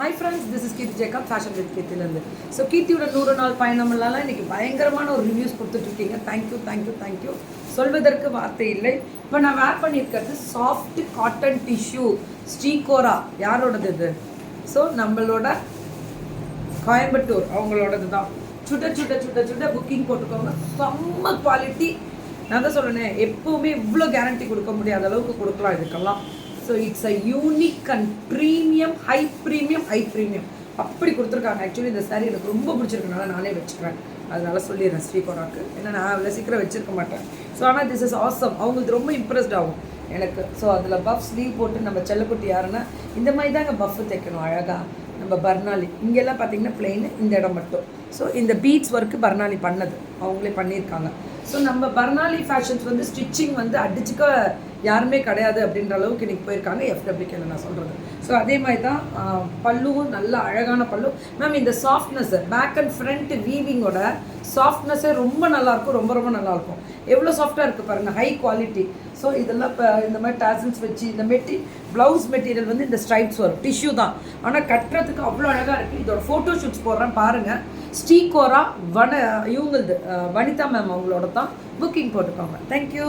Hi friends this is Keerthi Jacob fashion with கீர்த்திலேருந்து so கீர்த்தியோட நூறு நாள் பயணம்லாம் இன்றைக்கி பயங்கரமான ஒரு reviews கொடுத்துட்ருக்கீங்க. Thank you thank you thank you சொல்வதற்கு வார்த்தை இல்லை. இப்போ நான் வேர் பண்ணியிருக்கிறது சாஃப்ட் காட்டன் டிஷ்யூ ஸ்ரீகோரா யாரோடது இது? ஸோ நம்மளோட கோயம்புத்தூர் அவங்களோடது தான் சுட சுட சுட சுட புக்கிங் போட்டுக்கோங்க. செம்ம குவாலிட்டி நான் தான் சொல்கிறேன் எப்போவுமே இவ்வளோ கேரண்டி கொடுக்க முடியாத அளவுக்கு கொடுக்கலாம் இதுக்கெல்லாம். So it's a unique and premium high premium high premium அப்படி கொடுத்துருக்காங்க. ஆக்சுவலி இந்த saree எனக்கு ரொம்ப பிடிச்சிருக்கனால நானே வச்சுக்கிறேன் அதனால சொல்லிடுறேன் ஸ்ரீகோராக்கு ஏன்னா நான் அவ்வளோ சீக்கிரம் வச்சிருக்க மாட்டேன். ஸோ ஆனால் திஸ் இஸ் ஆசம் அவங்களுக்கு ரொம்ப இம்ப்ரெஸ்ட் ஆகும். எனக்கு. ஸோ அதில் பஃப் ஸ்லீவ் போட்டு நம்ம செல்லக்குட்டி யாருன்னா இந்த மாதிரி தாங்க பஃப் தைக்கணும் அழகாக நம்ம பர்னாலி. இங்கெல்லாம் பார்த்தீங்கன்னா பிளெயின் இந்த இடம் மட்டும். ஸோ இந்த பீட்ஸ் ஒர்க்கு பர்னாலி பண்ணது. அவங்களே பண்ணியிருக்காங்க. ஸோ நம்ம பர்னாலி ஃபேஷன்ஸ் வந்து ஸ்டிச்சிங் வந்து அடிச்சுக்க யாருமே கிடையாது அப்படின்ற அளவுக்கு இன்றைக்கி போயிருக்காங்க. எஃப்டபிள்யூக்கு நான் சொல்கிறது ஸோ அதே மாதிரி தான் பல்லுவும் நல்ல அழகான பல்லு. மேம் இந்த சாஃப்ட்னஸ் பேக் அண்ட் ஃப்ரண்ட் வீவிங்கோட சாஃப்ட்னஸே ரொம்ப நல்லாயிருக்கும் ரொம்ப ரொம்ப நல்லாயிருக்கும் எவ்வளோ சாஃப்டாக இருக்குது பாருங்கள் ஹை குவாலிட்டி ஸோ இதெல்லாம் இப்போ இந்த மாதிரி டேசல்ஸ் வச்சு இந்த மெட்டி ப்ளவுஸ் மெட்டீரியல் வந்து இந்த ஸ்ட்ரைப்ஸ் வரும். டிஷ்யூ தான். ஆனால் கட்டுறதுக்கு அவ்வளோ அழகாக இருக்குது இதோட ஃபோட்டோ ஷூட்ஸ் போடுறேன் பாருங்கள் ஸ்டீகோரா வன இவங்களது வனிதா மேம் அவங்களோட தான் புக்கிங் போட்டுக்கோங்க தேங்க்யூ